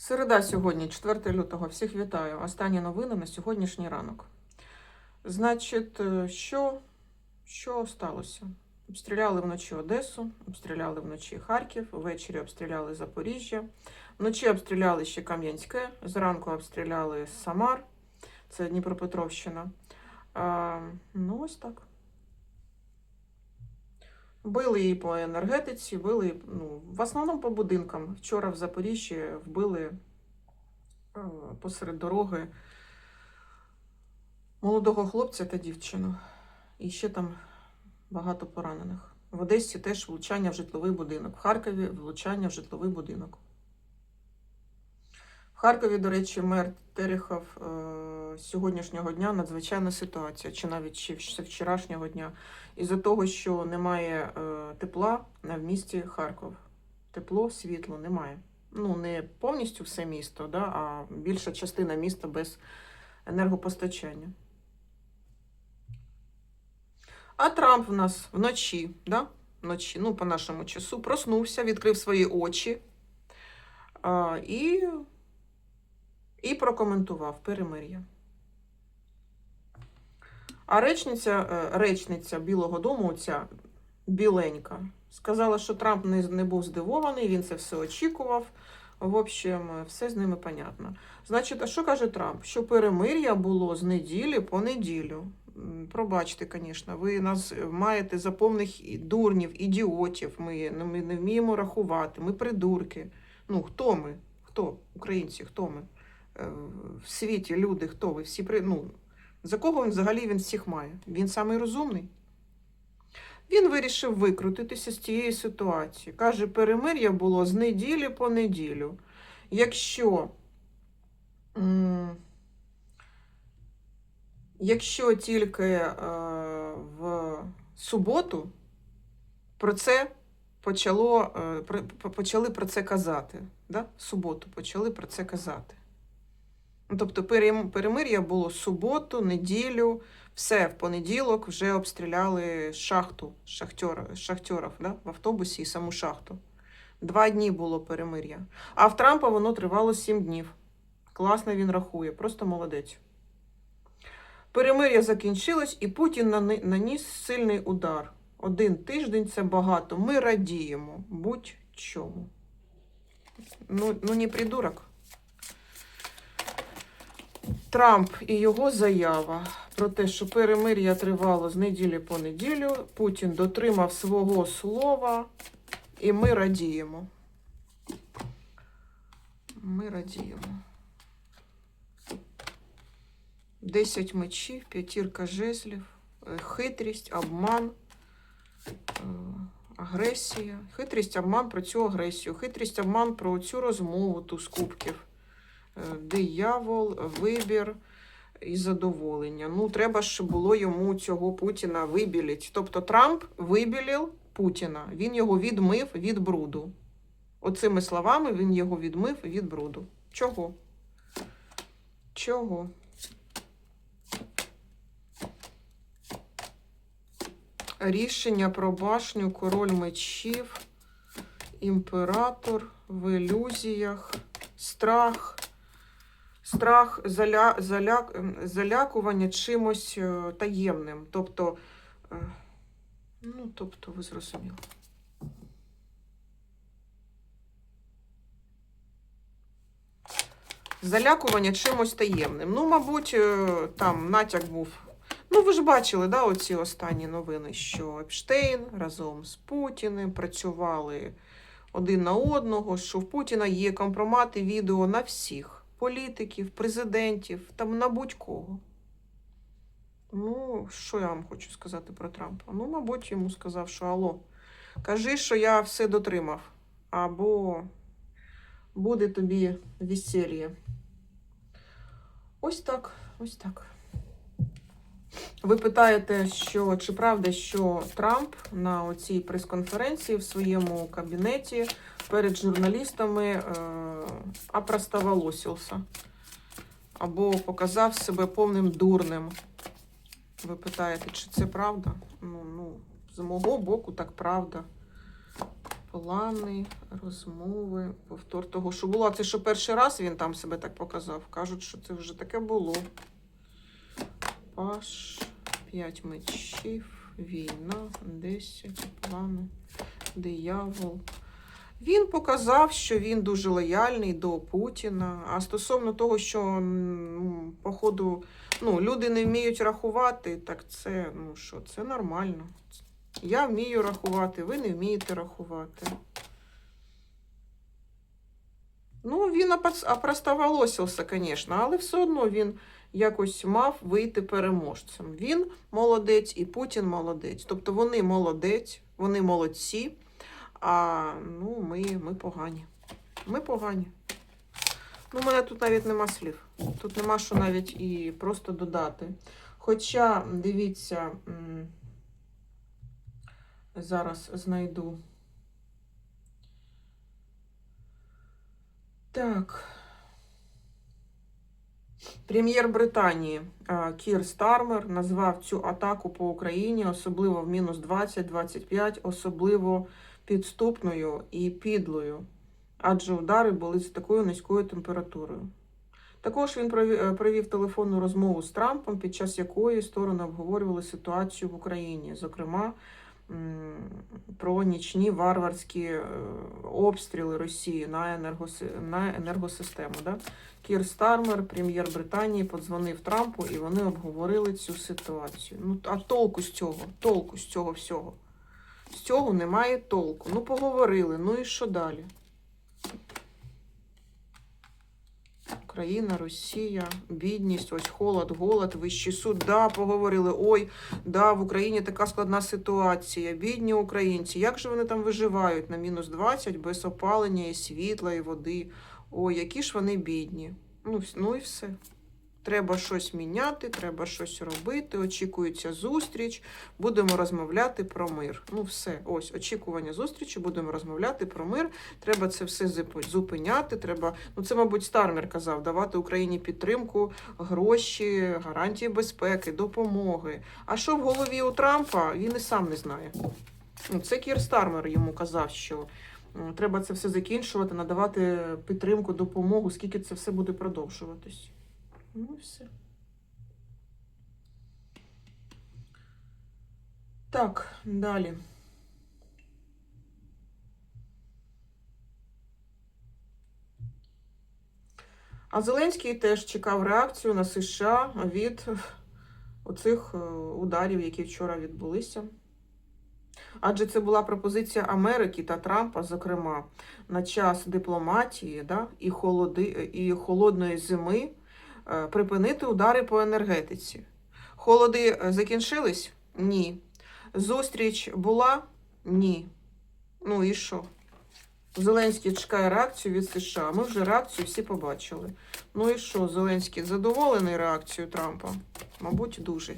Середа сьогодні, 4 лютого. Всіх вітаю. Останні новини на сьогоднішній ранок. Значить, е, що, що сталося? Обстріляли вночі Одесу, обстріляли вночі Харків, ввечері обстріляли Запоріжжя, вночі обстріляли ще Кам'янське, зранку обстріляли Самар, це Дніпропетровщина. А, ну, ось так. Били і по енергетиці, били ну, в основному по будинкам. Вчора в Запоріжжі вбили е, посеред дороги молодого хлопця та дівчину. І ще там багато поранених. В Одесі теж влучання в житловий будинок. В Харкові влучання в житловий будинок. В Харкові, до речі, мер Терехов е, сьогоднішнього дня надзвичайна ситуація, чи навіть з вчорашнього дня із-за того, що немає е, тепла на в місті Харків. Тепло, світло немає. Ну, не повністю все місто, да, а більша частина міста без енергопостачання. А Трамп в нас вночі, да? вночі, ну, по нашому часу, проснувся, відкрив свої очі а, і, і прокоментував перемир'я. А речниця, е, речниця Білого Дому, ця біленька, сказала, що Трамп не, не був здивований, він це все очікував. В общем, все з ними понятно. Значить, а що каже Трамп? Що перемир'я було з неділі по неділю. Пробачте, звісно, ви нас маєте за повних дурнів, ідіотів. Ми, ми не вміємо рахувати, ми придурки. Ну, хто ми? Хто? Українці, хто ми? Е, В світі люди, хто ви? Всі при... ну, за кого він взагалі він всіх має? Він самий розумний. Він вирішив викрутитися з цієї ситуації. Каже, перемир'я було з неділі по неділю. Якщо, якщо тільки е, в суботу про це почало, е, почали про це казати. Да? В суботу почали про це казати. Ну, Тобто перемир'я було суботу, неділю, все в понеділок вже обстріляли шахту шахтера, шахтерів да, в автобусі і саму шахту. Два дні було перемир'я. А в Трампа воно тривало сім днів. Класно він рахує, просто молодець. Перемир'я закінчилось, і Путін наніс сильний удар. Один тиждень це багато. Ми радіємо будь-чому. Ну, ну не придурок. Трамп і його заява про те, що перемир'я тривало з неділі по неділю, Путін дотримав свого слова, і ми радіємо. Ми радіємо. Десять мечів, п'ятірка жезлів, е, хитрість, обман, е, агресія. Хитрість, обман про цю агресію, хитрість, обман про цю розмову ту з кубків. Диявол, вибір і задоволення. Ну, треба ж було йому цього Путіна вибілити. Тобто Трамп вибілив Путіна, він його відмив від бруду. Оцими словами він його відмив від бруду. Чого? Чого? Рішення про башню, король мечів, імператор в ілюзіях, страх. Страх, заля, заляк, ем, залякування чимось е, таємним. Тобто, е, ну, тобто, ви зрозуміли. Залякування чимось таємним. Ну, мабуть, е, там натяк був. Ну, ви ж бачили, да, оці останні новини, що Епштейн разом з Путіним працювали один на одного, що в Путіна є компромати відео на всіх політиків, президентів, там на будь-кого. Ну, що я вам хочу сказати про Трампа? Ну, мабуть, йому сказав, що алло, кажи, що я все дотримав, або буде тобі весілля. Ось так, ось так. Ви питаєте, що чи правда, що Трамп на оцій прес-конференції в своєму кабінеті перед журналістами е, опростоволосився або показав себе повним дурним. Ви питаєте, чи це правда? Ну, ну, з мого боку, так правда. Плани, розмови, повтор того, що було. А це що перший раз він там себе так показав. Кажуть, що це вже таке було. Паш, п'ять мечів, війна, 10, плани, диявол. Він показав, що він дуже лояльний до Путіна. А стосовно того, що походу ну, люди не вміють рахувати, так це ну що, це нормально. Я вмію рахувати, ви не вмієте рахувати. Ну, він опростоволосився, звісно, але все одно він якось мав вийти переможцем. Він молодець і Путін молодець. Тобто вони молодець, вони молодці, а ну, ми, ми погані. Ми погані. Ну, у мене тут навіть нема слів. Тут нема що навіть і просто додати. Хоча, дивіться, зараз знайду. Так. Прем'єр Британії Кір Стармер назвав цю атаку по Україні, особливо в мінус 20-25, особливо підступною і підлою, адже удари були з такою низькою температурою. Також він провів, е, провів телефонну розмову з Трампом, під час якої сторони обговорювали ситуацію в Україні, зокрема про нічні варварські е, обстріли Росії на, енергоси... на енергосистему. Да? Кір Стармер, прем'єр Британії, подзвонив Трампу і вони обговорили цю ситуацію. Ну, а толку з цього? Толку з цього всього? З цього немає толку. Ну, поговорили, ну і що далі? Україна, Росія, бідність, ось холод, голод, вищий суд. Да, поговорили. Ой, да, в Україні така складна ситуація. Бідні українці. Як же вони там виживають на мінус 20 без опалення і світла, і води? Ой, які ж вони бідні. Ну, ну і все. Треба щось міняти, треба щось робити. Очікується зустріч. Будемо розмовляти про мир. Ну, все, ось очікування зустрічі. Будемо розмовляти про мир. Треба це все зупиняти. Треба, ну це, мабуть, Стармер казав, давати Україні підтримку, гроші, гарантії безпеки, допомоги. А що в голові у Трампа, він і сам не знає. Ну, це Кір Стармер йому казав, що треба це все закінчувати, надавати підтримку, допомогу, скільки це все буде продовжуватись. Ну все. Так, далі. А Зеленський теж чекав реакцію на США від оцих е, ударів, які вчора відбулися. Адже це була пропозиція Америки та Трампа, зокрема, на час дипломатії да, і, холоди, і холодної зими припинити удари по енергетиці. Холоди е, закінчились? Ні. Зустріч була? Ні. Ну і що? Зеленський чекає реакцію від США. Ми вже реакцію всі побачили. Ну і що, Зеленський задоволений реакцією Трампа? Мабуть, дуже.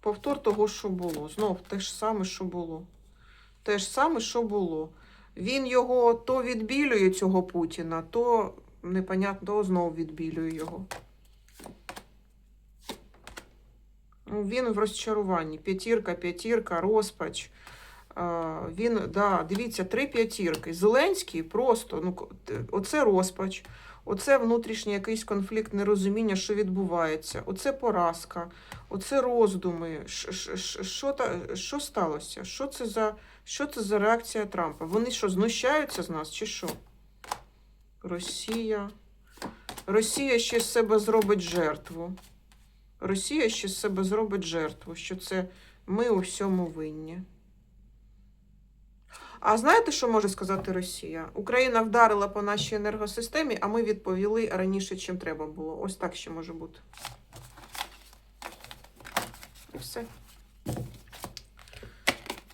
Повтор того, що було. Знов те ж саме, що було. Те ж саме, що було. Він його то відбілює, цього Путіна, то непонятно, то знов відбілює його. Ну, Він в розчаруванні. П'ятірка, п'ятірка, розпач. Він, да, дивіться, три п'ятірки. Зеленський просто, ну, оце розпач, оце внутрішній якийсь конфлікт, нерозуміння, що відбувається, оце поразка, оце роздуми. Ш- Що, що сталося? Що це, за, що це за реакція Трампа? Вони що, знущаються з нас чи що? Росія. Росія ще з себе зробить жертву. Росія ще з себе зробить жертву, що це ми у всьому винні. А знаєте, що може сказати Росія? Україна вдарила по нашій енергосистемі, а ми відповіли раніше, чим треба було. Ось так ще може бути. І все.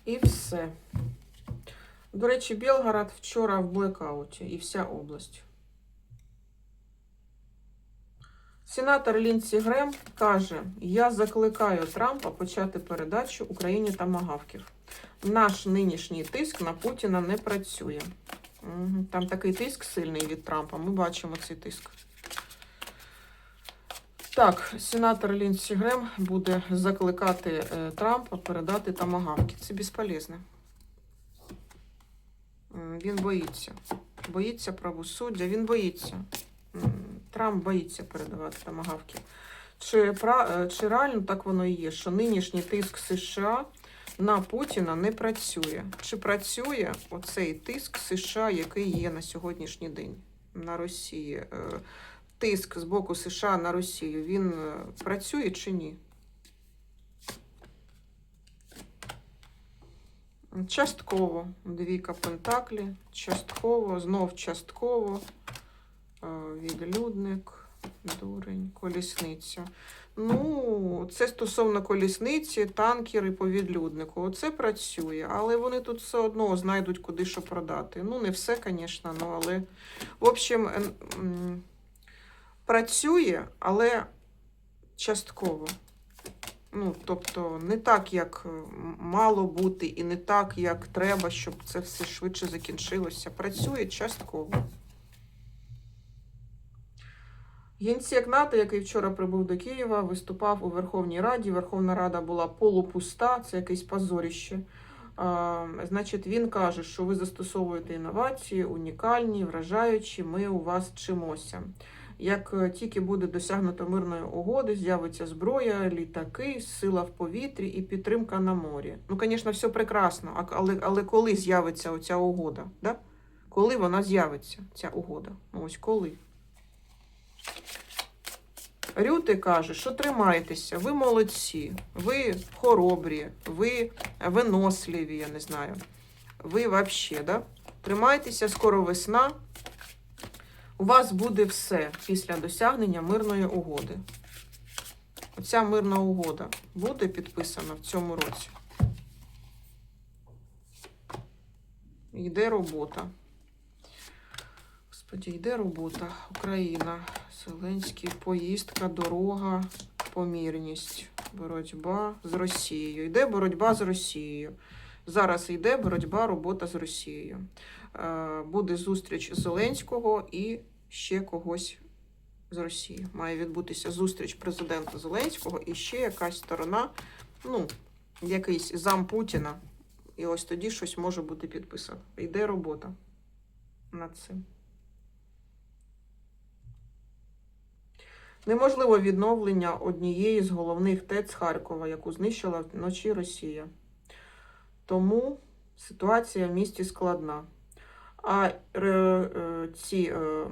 І все. До речі, Білгород вчора в блекауті і вся область. Сенатор Лінсі Грем каже: Я закликаю Трампа почати передачу Україні тамагавків. Наш нинішній тиск на Путіна не працює. Там такий тиск сильний від Трампа. Ми бачимо цей тиск. Так, сенатор Лінсі Грем буде закликати е, Трампа передати тамагавки. Це безполезно. М, Він боїться. Боїться правосуддя, він боїться. Трамп боїться передавати тамагавки. Чи, пра- е, чи реально так воно і є, що нинішній тиск США на Путіна не працює? Чи працює оцей тиск США, який є на сьогоднішній день на Росії? Е, Тиск з боку США на Росію, він е, працює чи ні? Частково. Двійка Пентаклі. Частково, знов частково. Е, Відлюдник, дурень, колісниця. Ну, це стосовно колісниці, танкери по відлюднику. Оце працює, але вони тут все одно знайдуть, куди що продати. Ну, не все, звісно, ну, але. В общем, працює, але частково. Ну, тобто, не так, як е, мало бути, і не так, як треба, щоб це все швидше закінчилося. Працює частково. Генсек НАТО, який вчора прибув до Києва, виступав у Верховній Раді. Верховна Рада була полупуста, це якесь позоріще. А, значить, він каже, що ви застосовуєте інновації, унікальні, вражаючі, ми у вас вчимося. Як е, тільки буде досягнуто мирної угоди, з'явиться зброя, літаки, сила в повітрі і підтримка на морі. Ну, звісно, все прекрасно, але, але коли з'явиться оця угода? Да? Коли вона з'явиться, ця угода? Ну, ось коли. Рюти каже, що тримайтеся, ви молодці, ви хоробрі, ви виносливі, я не знаю. Ви взагалі, да? Тримайтеся, скоро весна. У вас буде все після досягнення мирної угоди. Оця мирна угода буде підписана в цьому році. Йде робота. Господі, йде робота. Україна. Зеленський, поїздка, дорога, помірність, боротьба з Росією. Йде боротьба з Росією. Зараз йде боротьба, робота з Росією. Е, Буде зустріч Зеленського і ще когось з Росії. Має відбутися зустріч президента Зеленського і ще якась сторона, ну, якийсь зам Путіна. І ось тоді щось може бути підписано. Йде робота над цим. Неможливо відновлення однієї з головних ТЕЦ Харкова, яку знищила вночі Росія. Тому ситуація в місті складна. А е, е, ці е,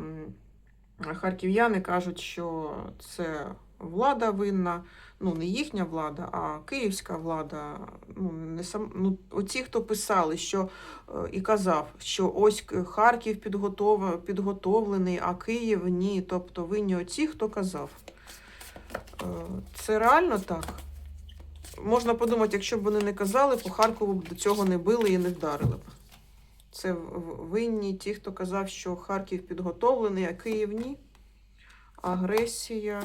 харків'яни кажуть, що це влада винна, ну не їхня влада, а київська влада. Ну, не сам, ну, оці, хто писали, що і казав, що ось Харків підготов, підготовлений, а Київ ні. Тобто винні оці, хто казав. Це реально так? Можна подумати, якщо б вони не казали, по Харкову б до цього не били і не вдарили б. Це винні ті, хто казав, що Харків підготовлений, а Київ ні. Агресія.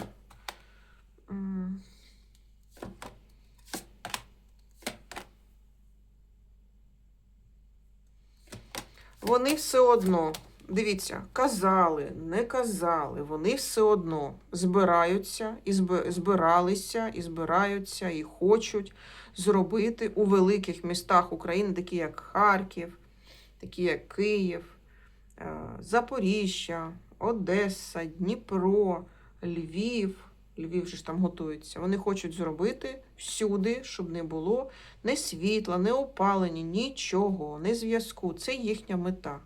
Вони все одно, дивіться, казали, не казали, вони все одно збираються і збиралися, і збираються, і хочуть зробити у великих містах України, такі як Харків, такі як Київ, е, Запоріжжя, Одеса, Дніпро, Львів. Львів же ж там готується. Вони хочуть зробити всюди, щоб не було ні світла, ні опалення, нічого, ні зв'язку. Це їхня мета.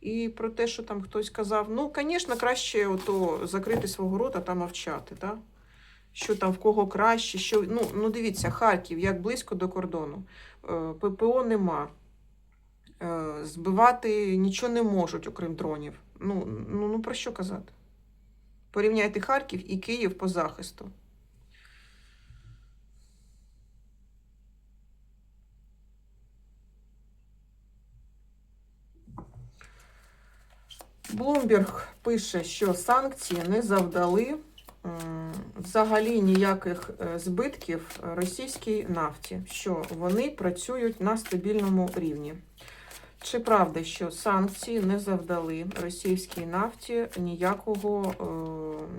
І про те, що там хтось казав, ну, звісно, краще ото закрити свого рота та мовчати. Да? Що там в кого краще, що. Ну, ну дивіться, Харків, як близько до кордону. Е, ППО нема. Е, Збивати нічого не можуть, окрім дронів. Ну, ну, ну про що казати? Порівняйте Харків і Київ по захисту. Блумберг пише, що санкції не завдали взагалі ніяких е, збитків російській нафті, що вони працюють на стабільному рівні. Чи правда, що санкції не завдали російській нафті ніякого,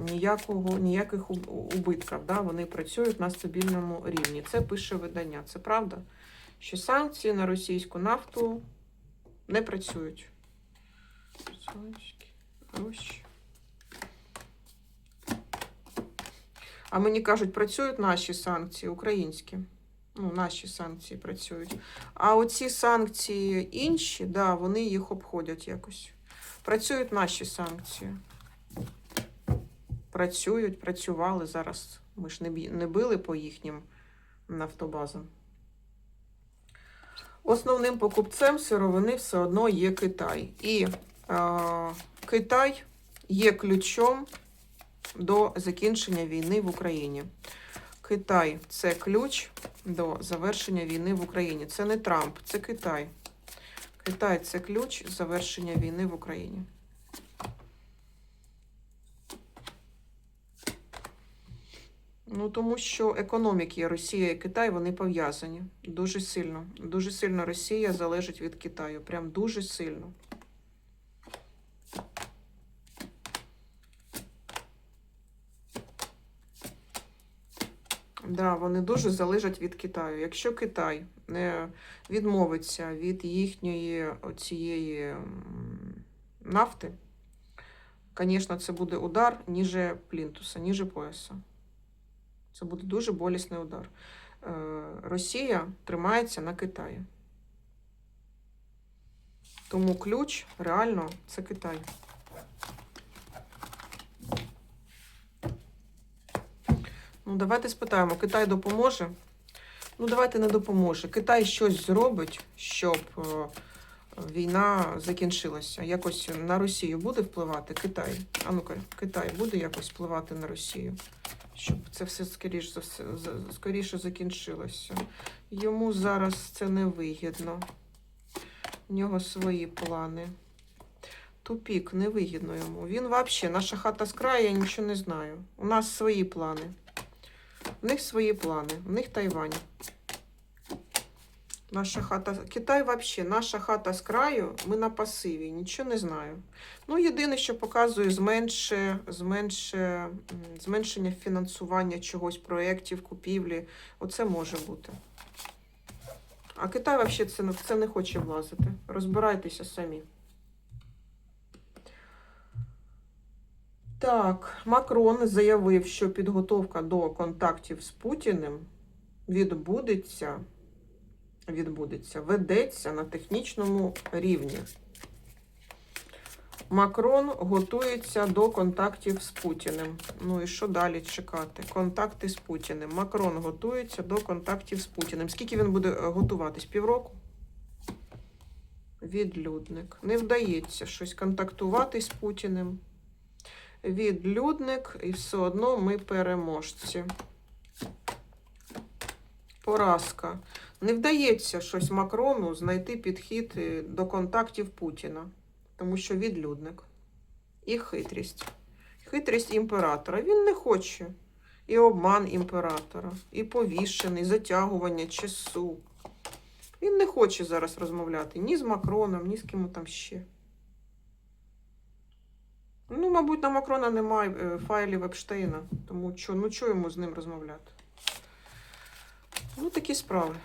е, ніякого, ніяких убитків? Да? Вони працюють на стабільному рівні. Це пише видання. Це правда? Що санкції на російську нафту Не працюють. Сонечки, А мені кажуть, працюють наші санкції, українські. Ну, наші санкції працюють. А оці санкції інші, да, вони їх обходять якось. Працюють наші санкції. Працюють, працювали зараз. Ми ж не, бі- не били по їхнім нафтобазам. Основним покупцем сировини все одно є Китай. І е, Китай є ключом до закінчення війни в Україні. Китай це ключ до завершення війни в Україні. Це не Трамп, це Китай. Китай це ключ завершення війни в Україні. Ну, тому що економіки Росія і Китай вони пов'язані дуже сильно. Дуже сильно Росія залежить від Китаю. Прям дуже сильно. Да, вони дуже залежать від Китаю. Якщо Китай не відмовиться від їхньої цієї нафти, звісно, це буде удар ніже плінтуса, ніже пояса. Це буде дуже болісний удар. Е, Росія тримається на Китаї. Тому ключ реально це Китай. Ну, давайте спитаємо, Китай допоможе? Ну, давайте не допоможе. Китай щось зробить, щоб е, війна закінчилася. Якось на Росію буде впливати Китай. А ну-ка, Китай буде якось впливати на Росію, щоб це все скоріш скоріше закінчилося. Йому зараз це не вигідно. У нього свої плани. Тупік, невигідно йому. Він взагалі, наша хата з краю, я нічого не знаю. У нас свої плани. У них свої плани, у них Тайвань. Наша хата. Китай взагалі, наша хата з краю, ми на пасиві, нічого не знаю. Ну, єдине, що показує зменше, зменше, зменшення фінансування чогось, проєктів, купівлі. Оце може бути. А Китай взагалі це, це не хоче влазити. Розбирайтеся самі. Так, Макрон заявив, що підготовка до контактів з Путіним відбудеться, відбудеться, ведеться на технічному рівні. Макрон готується до контактів з Путіним. Ну і що далі чекати? Контакти з Путіним. Макрон готується до контактів з Путіним. Скільки він буде е, готуватись? Півроку? Відлюдник. Не вдається щось контактувати з Путіним відлюдник, і все одно ми переможці. Поразка. Не вдається щось Макрону знайти підхід е, до контактів Путіна, тому що відлюдник. І хитрість. Хитрість імператора. Він не хоче. І обман імператора, і повішений, затягування часу. Він не хоче зараз розмовляти ні з Макроном, ні з ким там ще. Ну, мабуть, на Макрона немає е, файлів Епштейна, тому що, ну, що йому з ним розмовляти? Ну, такі справи.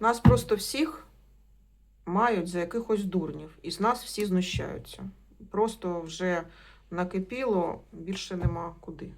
Нас просто всіх мають за якихось дурнів, і з нас всі знущаються. Просто вже накипіло, більше нема куди.